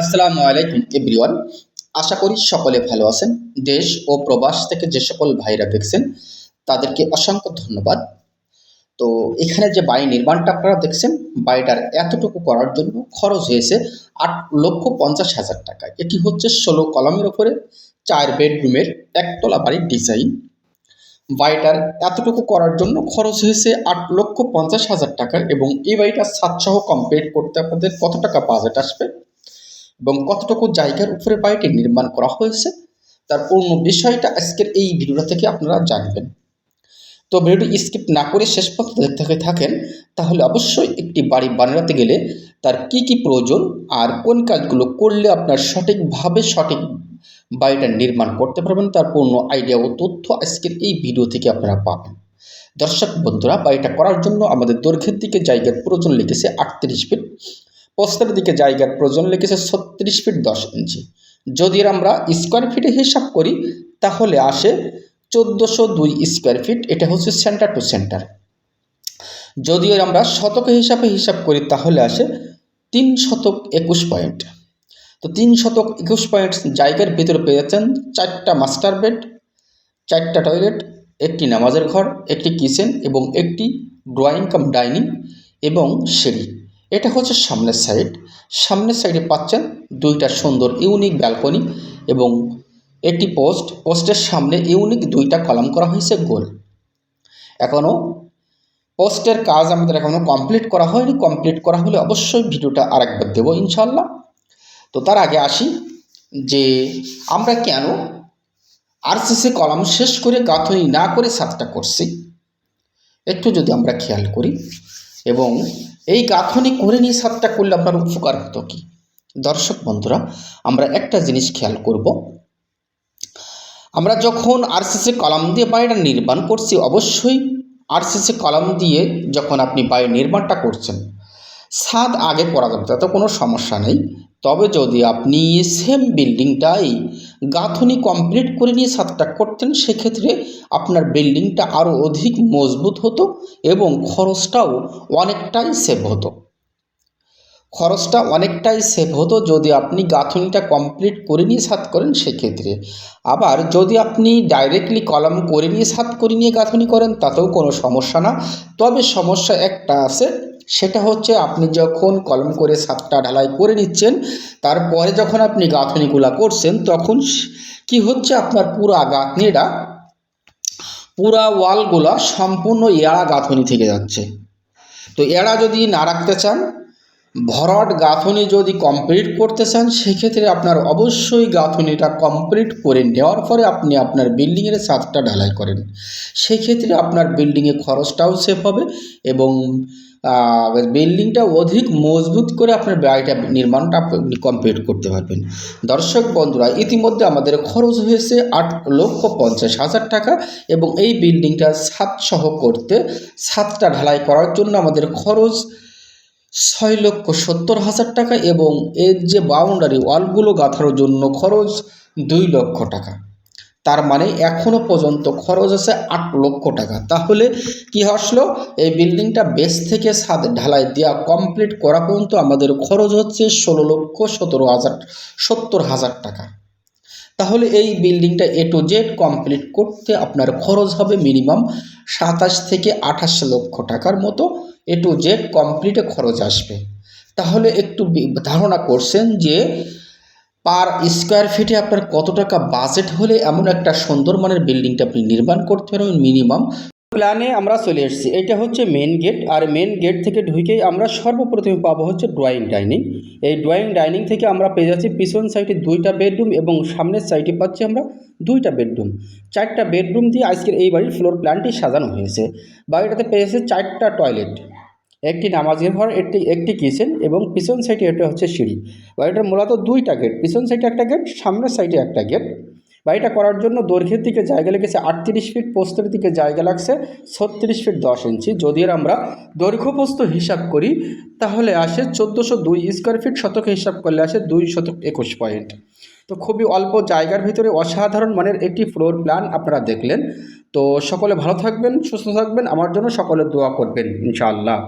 আসসালামু আলাইকুম, এভরিওয়ান। আশা করি সকলে ভালো আছেন। দেশ ও প্রবাস থেকে যে সকল ভাইরা দেখছেন, তাদেরকে অসংখ্য ধন্যবাদ। তো এখানে যে বাড়ি নির্মাণটা আপনারা দেখছেন, বাড়িটার এতটুকু করার জন্য খরচ হয়েছে আট লক্ষ পঞ্চাশ হাজার টাকা। এটি হচ্ছে ষোলো কলমের ওপরে চার বেডরুমের একতলা বাড়ির ডিজাইন। বাড়িটার এতটুকু করার জন্য খরচ হয়েছে আট লক্ষ পঞ্চাশ হাজার টাকা এবং এই বাড়িটা সাতসহ কমপ্লিট করতে আপনাদের কত টাকা বাজেট আসবে? এবং কতটুকু জায়গার উপরে বাড়িটি নির্মাণ করা হয়েছে, তার পূর্ণ বিষয়টা আজকের এই ভিডিওটা থেকে আপনারা জানবেন। তো ভিডিওটি স্কিপ না করে শেষ পর্যন্ত দেখতে থেকে থাকেন, তাহলে অবশ্যই একটি বাড়ি বানাতে গেলে তার কি কি প্রয়োজন আর কোন কাজগুলো করলে আপনার সঠিকভাবে সঠিক বাড়িটা নির্মাণ করতে পারবেন, তার পূর্ণ আইডিয়া ও তথ্য আজকের এই ভিডিও থেকে আপনারা পাবেন। দর্শক বন্ধুরা, বাড়িটা করার জন্য আমাদের দৈর্ঘ্যের দিকে জায়গার প্রয়োজন লেগেছে আটত্রিশ ফিট। প্রস্তের দিকে জায়গার প্রয়োজন লেগেছে ছত্রিশ ফিট দশ ইঞ্চি। যদি আমরা স্কোয়ার ফিটে হিসাব করি, তাহলে আসে চোদ্দোশো দুই স্কোয়ার ফিট এটা হচ্ছে সেন্টার টু সেন্টার যদি আমরা শতক হিসাবে হিসাব করি, তাহলে আসে তিন শতক একুশ পয়েন্ট। তো তিন শতক একুশ পয়েন্ট জায়গার ভিতরে পেয়ে যাচ্ছেন চারটা মাস্টার বেড চারটা টয়লেট একটি নামাজের ঘর, একটি কিচেন এবং একটি ড্রয়িং কাম ডাইনিং এবং সিঁড়ি। এটা হচ্ছে সামনের সাইড। সামনের সাইডে পাচ্ছেন দুইটা সুন্দর ইউনিক ব্যালকনি এবং একটি পোস্ট। পোস্টের সামনে ইউনিক দুইটা কলাম করা হয়েছে গোল। এখনও পোস্টের কাজ আমাদের এখনও কমপ্লিট করা হয়নি। কমপ্লিট করা হলে অবশ্যই ভিডিওটা আরেকবার দেবো ইনশাল্লাহ তো তার আগে আসি যে আমরা কেন আরসিসি কলাম শেষ করে গাঁথনি না করে সাতটা করছি? একটু যদি আমরা খেয়াল করি এবং এই গাঁথনি করে নিয়ে সাতটা করলে আপনার উপকার হতো কি? দর্শক বন্ধুরা, আমরা একটা জিনিস খেয়াল করব। আমরা যখন আরসিসি কলাম দিয়ে বাড়িটা নির্মাণ করছি, অবশ্যই আরসিসি কলাম দিয়ে যখন আপনি বাড়ি নির্মাণটা করছেন ছাদ আগে করা যাবে তাতে কোনো সমস্যা নেই। তবে যদি আপনি সেম বিল্ডিংটাই গাঁথনি কমপ্লিট করে নিয়ে ছাদটা করতেন, সেক্ষেত্রে আপনার বিল্ডিংটা আরও অধিক মজবুত হতো এবং খরচটাও অনেকটাই সেভ হতো। খরচটা অনেকটাই সেভ হতো যদি আপনি গাঁথনিটা কমপ্লিট করে নিয়ে ছাদ করেন, সেক্ষেত্রে। আবার যদি আপনি ডাইরেক্টলি কলম করে নিয়ে সাত করে নিয়ে গাঁথনি করেন, তাতেও কোনো সমস্যা না। তবে সমস্যা একটা আছে সেটা হচ্ছে আপনি যখন কলম করে সাতটা ঢালাই করে নিচ্ছেন, তারপরে যখন আপনি গাঁথনিগুলা করছেন, তখন কি হচ্ছে আপনার পুরা গাঁথনিটা, পুরা ওয়ালগুলা সম্পূর্ণ এড়া গাঁথনি থেকে যাচ্ছে। তো এড়া যদি না রাখতে চান ভরট গাঁথনি যদি কমপ্লিট করতে চান, সেক্ষেত্রে আপনার অবশ্যই গাঁথনিটা কমপ্লিট করে নেওয়ার পরে আপনি আপনার বিল্ডিংয়ের ছাদটা ঢালাই করেন। সেক্ষেত্রে আপনার বিল্ডিংয়ে খরচটাও সেভ হবে এবং বিল্ডিংটা অধিক মজবুত করে আপনার বাড়িটা নির্মাণটা আপনি কমপ্লিট করতে পারবেন। দর্শক বন্ধুরা, ইতিমধ্যে আমাদের খরচ হয়েছে আট লক্ষ পঞ্চাশ হাজার টাকা এবং এই বিল্ডিংটা ছাদসহ করতে, ছাদটা ঢালাই করার জন্য আমাদের খরচ ছয় লক্ষ সত্তর হাজার টাকা এবং এর যে বাউন্ডারি ওয়ালগুলো গাঁথার জন্য খরচ দুই লক্ষ টাকা। তার মানে এখনও পর্যন্ত খরচ আছে আট লক্ষ টাকা। তাহলে কি আসলো? এই বিল্ডিংটা বেস থেকে ছাদ ঢালাই দেওয়া কমপ্লিট করা পর্যন্ত আমাদের খরচ হচ্ছে ষোলো লক্ষ সতেরো হাজার, সত্তর হাজার টাকা। তাহলে এই বিল্ডিংটা এ টু জেড কমপ্লিট করতে আপনার খরচ হবে মিনিমাম সাতাশ থেকে আঠাশ লক্ষ টাকার মতো। এ টু জেড কমপ্লিটে খরচ আসবে। তাহলে একটু ধারণা করছেন যে পার স্কোয়ার ফিটে আপনার কত টাকা বাজেট হলে এমন একটা সুন্দর মানের বিল্ডিংটা আপনি নির্মাণ করতে পারবেন মিনিমাম প্ল্যানে আমরা চলে এসেছি। এটা হচ্ছে মেন গেট আর মেন গেট থেকে ঢুকেই আমরা সর্বপ্রথমে পাবো হচ্ছে ড্রয়িং ডাইনিং এই ড্রয়িং ডাইনিং থেকে আমরা পেয়ে যাচ্ছি পিছন সাইডে দুইটা বেডরুম এবং সামনের সাইডে পাচ্ছি আমরা দুইটা বেডরুম চারটা বেডরুম দিয়ে আজকের এই বাড়ির ফ্লোর প্ল্যানটি সাজানো হয়েছে। বাড়িটাতে পেয়েছে চারটা টয়লেট একটি নামাজের ঘর, একটি একটি কিচেন এবং পিছন সাইডে এটা হচ্ছে সিঁড়ি। বাড়িটার মূলত দুইটা গেট পিছন সাইডে একটা গেট সামনের সাইডে একটা গেট বাড়িটা করার জন্য দৈর্ঘ্যের দিকে জায়গা লেগেছে আটত্রিশ ফিট পোস্তের দিকে জায়গা লাগছে ছত্রিশ ফিট দশ ইঞ্চি যদি আমরা দৈর্ঘ্যপ্রস্ত হিসাব করি, তাহলে আসে চোদ্দোশো দুই স্কোয়ার ফিট শতকে হিসাব করলে আসে দুই শতক একুশ পয়েন্ট তো খুবই অল্প জায়গার ভিতরে অসাধারণ মানের একটি ফ্লোর প্ল্যান আপনারা দেখলেন। তো সকলে ভালো থাকবেন, সুস্থ থাকবেন, আমার জন্য সকলে দোয়া করবেন, ইনশাআল্লাহ।